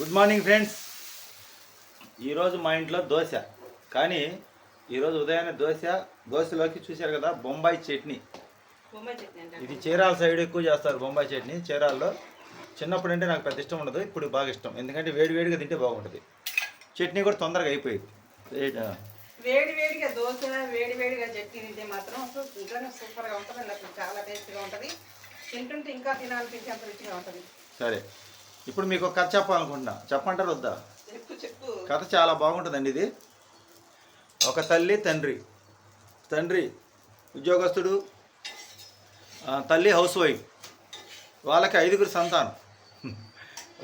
Good morning friends. ఈరోజు మా ఇంట్లో దోశ. కానీ ఈరోజు ఉదయాన్నే దోశ దోశలోకి చూశారు కదా బొంబాయి చట్నీ. ఇది చీరాల సైడ్ ఎక్కువ చేస్తారు బొంబాయి చట్నీ. చీరాల్లో చిన్నప్పుడు అంటే నాకు పెద్ద ఇష్టం ఉండదు ఇప్పుడు బాగా ఇష్టం. ఎందుకంటే వేడి వేడిగా తింటే బాగుంటుంది. చట్నీ కూడా తొందరగా అయిపోయింది. ఏ- వేడి వేడిగా దోశ వేడి వేడిగా చట్నీ తింటే మాత్రం సూ- నిజంగా సూపర్గా ఉంటుంది నాకు చాలా టేస్ట్గా ఉంటుంది. తింటుంటే ఇంకా తినాలనిపించి అంత రుచిగా ఉంటుంది. సరే. ఇప్పుడు మీకు ఒక కథ చెప్పాలనుకుంటున్నా. చెప్పంటారు వద్దా? కథ చాలా బాగుంటుందండి ఇది. ఒక తల్లి తండ్రి. తండ్రి ఉద్యోగస్తుడు తల్లి హౌస్ వైఫ్. వాళ్ళకి ఐదుగురు సంతానం.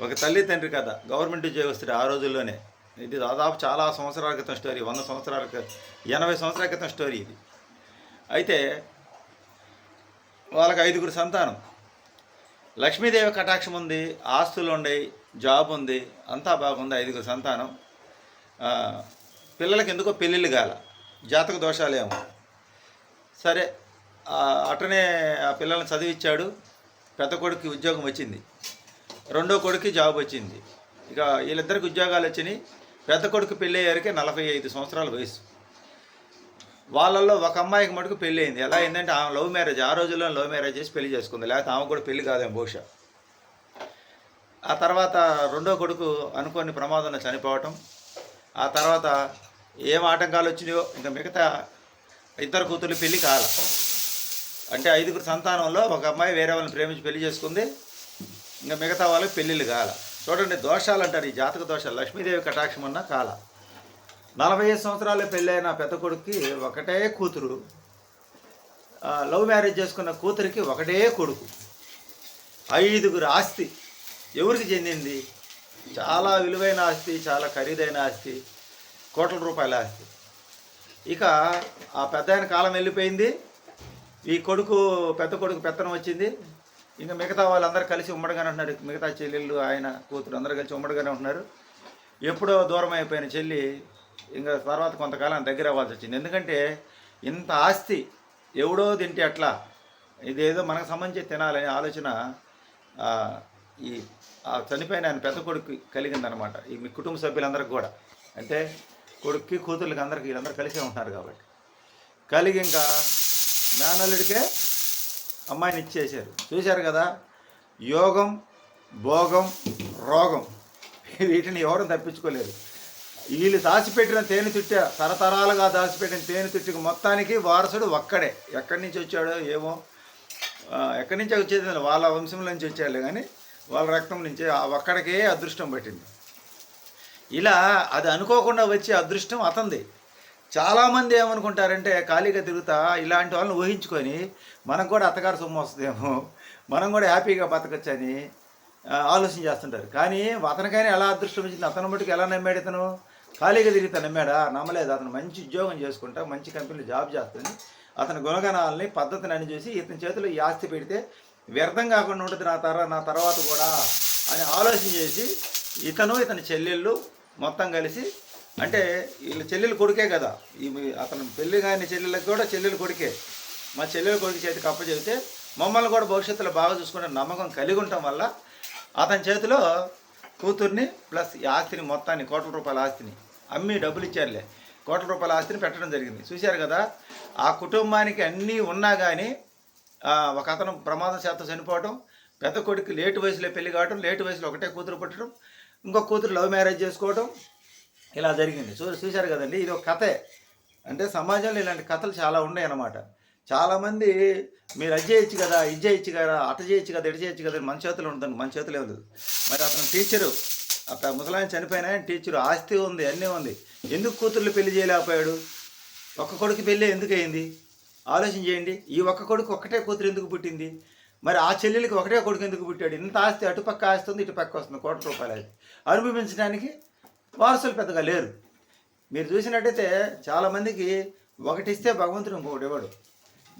ఒక తల్లి తండ్రి కథ. గవర్నమెంట్ ఉద్యోగస్తుడు ఆ రోజుల్లోనే. ఇది దాదాపు చాలా సంవత్సరాల క్రితం స్టోరీ. వంద సంవత్సరాల ఎనభై సంవత్సరాల క్రితం స్టోరీ ఇది. అయితే వాళ్ళకి ఐదుగురు సంతానం. లక్ష్మీదేవి కటాక్షం ఉంది ఆస్తులు ఉన్నాయి జాబ్ ఉంది అంతా బాగుంది ఐదుగురు సంతానం. పిల్లలకి ఎందుకో పెళ్ళిళ్ళు కాల జాతక దోషాలేమో సరే అటనే ఆ పిల్లల్ని చదివిచ్చాడు పెద్ద కొడుకు ఉద్యోగం వచ్చింది. రెండో కొడుకు జాబ్ వచ్చింది. ఇక వీళ్ళిద్దరికి ఉద్యోగాలు వచ్చినాయి పెద్ద కొడుకు పెళ్ళి నలభై ఐదు సంవత్సరాల వయసు వాళ్ళల్లో ఒక అమ్మాయికి మటుకు పెళ్ళి అయింది. ఎలా అయిందంటే ఆమె లవ్ మ్యారేజ్ ఆ రోజుల్లో లవ్ మ్యారేజ్ చేసి పెళ్ళి చేసుకుంది. లేకపోతే ఆమె కూడా పెళ్ళి కాదేమో బహుశా. ఆ తర్వాత రెండో కొడుకు అనుకోని ప్రమాదంలో చనిపోవటం. ఆ తర్వాత ఏం ఆటంకాలు వచ్చినాయో ఇంకా మిగతా ఇద్దరు కూతుర్లు పెళ్ళి కాల. అంటే ఐదుగురు సంతానంలో ఒక అమ్మాయి వేరే వాళ్ళని ప్రేమించి పెళ్ళి చేసుకుంది. ఇంకా మిగతా వాళ్ళకి పెళ్ళిళ్ళు కాల. చూడండి దోషాలు అంటారు ఈ జాతక దోషాలు. లక్ష్మీదేవి కటాక్షం అన్న కాల. నలభై ఐదు సంవత్సరాలు పెళ్ళైన పెద్ద కొడుక్కి ఒకటే కూతురు. లవ్ మ్యారేజ్ చేసుకున్న కూతురికి ఒకటే కొడుకు. ఐదుగురు ఆస్తి. ఎవరికి చెందింది? చాలా విలువైన ఆస్తి చాలా ఖరీదైన ఆస్తి కోట్ల రూపాయల ఆస్తి. ఇక ఆ పెద్ద ఆయన కాలం వెళ్ళిపోయింది. ఈ కొడుకు పెద్ద కొడుకు పెత్తనం వచ్చింది. ఇంకా మిగతా వాళ్ళందరూ కలిసి ఉమ్మడిగానే ఉంటున్నారు. మిగతా చెల్లెళ్ళు ఆయన కూతురు అందరూ కలిసి ఉమ్మడిగానే ఉంటున్నారు. ఎప్పుడో దూరం అయిపోయిన చెల్లి ఇంకా తర్వాత కొంతకాలం దగ్గర అవ్వాల్సి వచ్చింది. ఎందుకంటే ఇంత ఆస్తి ఎవడో తింటే అట్లా ఇదేదో మనకు సంబంధించి తినాలనే ఆలోచన ఈ ఆ చనిపోయిన ఆయన పెద్ద కొడుకు కలిగిందనమాట ఈ మీ కుటుంబ సభ్యులందరికీ కూడా. అంటే కొడుక్కి కూతుర్లకి అందరికి వీళ్ళందరూ కలిసే ఉంటున్నారు కాబట్టి. కలిగి ఇంకా నాన్నలుడికే అమ్మాయిని ఇచ్చేశారు. చూశారు కదా యోగం భోగం రోగం. వీటిని ఎవరు తప్పించుకోలేదు. వీళ్ళు దాచిపెట్టిన తేనె తిట్ట తరతరాలుగా దాచిపెట్టిన తేనె తిట్టుకు మొత్తానికి వారసుడు ఒక్కడే. ఎక్కడి నుంచి వచ్చాడో ఏమో ఎక్కడి నుంచి వచ్చేది వాళ్ళ వంశం నుంచి వచ్చాడు కానీ వాళ్ళ రక్తం నుంచి ఆ ఒక్కడికే అదృష్టం పట్టింది. ఇలా అది అనుకోకుండా వచ్చే అదృష్టం అతంది చాలామంది ఏమనుకుంటారంటే ఖాళీగా తిరుగుతా ఇలాంటి వాళ్ళని ఊహించుకొని మనం కూడా అత్తగారు సొమ్ము వస్తుందేమో మనం కూడా హ్యాపీగా బతకచ్చని ఆలోచన చేస్తుంటారు. కానీ అతనికైనా ఎలా అదృష్టం వచ్చింది? అతను మటుకు ఎలా నమ్మాడు ఇతను? ఖాళీగా తిరిగితే నమ్మాడా? నమ్మలేదు. అతను మంచి ఉద్యోగం చేసుకుంటా మంచి కంపెనీలో జాబ్ చేస్తుంది. అతని గుణగణాలని పద్ధతిని అని చూసి ఇతని చేతిలో ఈ ఆస్తి పెడితే వ్యర్థం కాకుండా ఉంటుంది నా తర నా తర్వాత కూడా అని ఆలోచన చేసి ఇతను ఇతని చెల్లెళ్ళు మొత్తం కలిసి అంటే వీళ్ళ చెల్లెలు కొడుకే కదా. ఈ అతను పెళ్ళి కాని చెల్లెళ్ళకి కూడా చెల్లెలు కొడుకే. మా చెల్లెలు కొడుకు చేతికి అప్ప చెబితే మమ్మల్ని కూడా భవిష్యత్తులో బాగా చూసుకునే నమ్మకం కలిగి ఉండటం వల్ల అతని చేతిలో కూతుర్ని ప్లస్ ఈ ఆస్తిని మొత్తాన్ని కోట్ల రూపాయల ఆస్తిని అమ్మి డబ్బులు ఇచ్చారులే. కోట్ల రూపాయల ఆస్తిని పెట్టడం జరిగింది. చూశారు కదా ఆ కుటుంబానికి అన్నీ ఉన్నా కానీ ఒక అతను ప్రమాదం శాతం చనిపోవటం పెద్ద కొడుకు లేటు వయసులో పెళ్ళి కావటం లేటు వయసులో ఒకటే కూతురు పుట్టడం ఇంకో కూతురు లవ్ మ్యారేజ్ చేసుకోవడం ఇలా జరిగింది. చూ చూశారు కదండి ఇది ఒక కథే. అంటే సమాజంలో ఇలాంటి కథలు చాలా ఉన్నాయి అన్నమాట. చాలామంది మీరు అది చేయొచ్చు కదా ఇది చేయొచ్చు కదా అట చేయొచ్చు కదా ఇటు చేయొచ్చు కదా మన చేతిలో ఉంటుంది మన చేతిలో లేదు. మరి అతను టీచరు అతను ముసలాయన చనిపోయినా టీచరు ఆస్తి ఉంది అన్నీ ఉంది. ఎందుకు కూతుర్లు పెళ్ళి చేయలేకపోయాడు? ఒక్క కొడుకు పెళ్ళి ఎందుకు అయింది? ఆలోచన చేయండి. ఈ ఒక్క కొడుకు ఒక్కటే కూతురు ఎందుకు పుట్టింది? మరి ఆ చెల్లెలకి ఒకటే కొడుకు ఎందుకు పుట్టాడు? ఇంత ఆస్తి అటుపక్క ఆస్తి ఉంది ఇటుపక్క వస్తుంది కోట్ల రూపాయలు ఆస్తి. అనుభవించడానికి వారసులు పెద్దగా లేరు. మీరు చూసినట్టయితే చాలామందికి ఒకటిస్తే భగవంతుడు ఇంకొకటి ఇవ్వడు.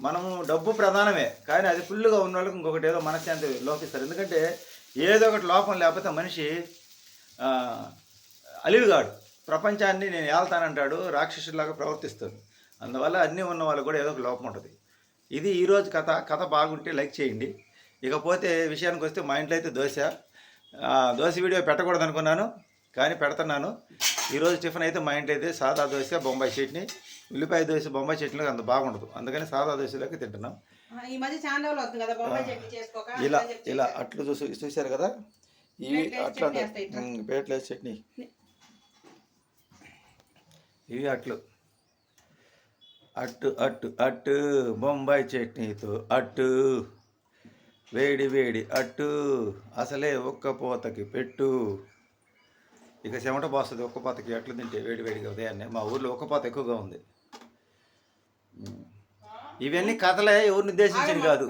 మనము డబ్బు ప్రధానమే కానీ అది ఫుల్గా ఉన్న వాళ్ళకి ఇంకొకటి ఏదో మనశ్శాంతి లోపిస్తారు. ఎందుకంటే ఏదో ఒకటి లోపం లేకపోతే మనిషి అలిలుగాడు ప్రపంచాన్ని నేను ఏళ్తానంటాడు రాక్షసులాగా ప్రవర్తిస్తుంది అందువల్ల అన్నీ ఉన్న వాళ్ళకి కూడా ఏదో ఒక లోపం ఉంటుంది. ఇది ఈరోజు కథ. కథ బాగుంటే లైక్ చేయండి. ఇకపోతే విషయానికి వస్తే మా ఇంట్లో అయితే దోశ. దోశ వీడియో పెట్టకూడదు అనుకున్నాను కానీ పెడుతున్నాను. ఈరోజు టిఫిన్ అయితే మా ఇంట్లో అయితే సాదా దోశ బొంబాయి చట్నీ. ఉల్లిపాయ దోశ బొంబాయి చట్నీలో అంత బాగుండదు. అందుకని సాదా దోశలోకి తింటున్నాం. ఆ, ఈ మధ్య చాలా రోజులు అవుతుంది కదా బొంబాయి చట్నీ చేసుకోక ఇలా ఇలా అట్లు చూసి చూశారు కదా? ఇవి అట్లా. పేట్ల చట్నీ. ఇవి అట్లు. అట్టు అట్టు అట్టు బొంబాయి చట్నీతో అట్టు. వేడి వేడి అట్టు. అసలే ఒక్క పూతకి పెట్టు. ఇక చెమట పోస్తుంది ఒక్క పూతకి అట్లు తింటే వేడి వేడిగా ఉదయాన్నే. మా ఊర్లో ఒక్క పూత ఎక్కువగా ఉంది. ఇవన్నీ కథలే ఎవరిని ఉద్దేశించింది కాదు.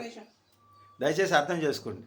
దయచేసి అర్థం చేసుకోండి.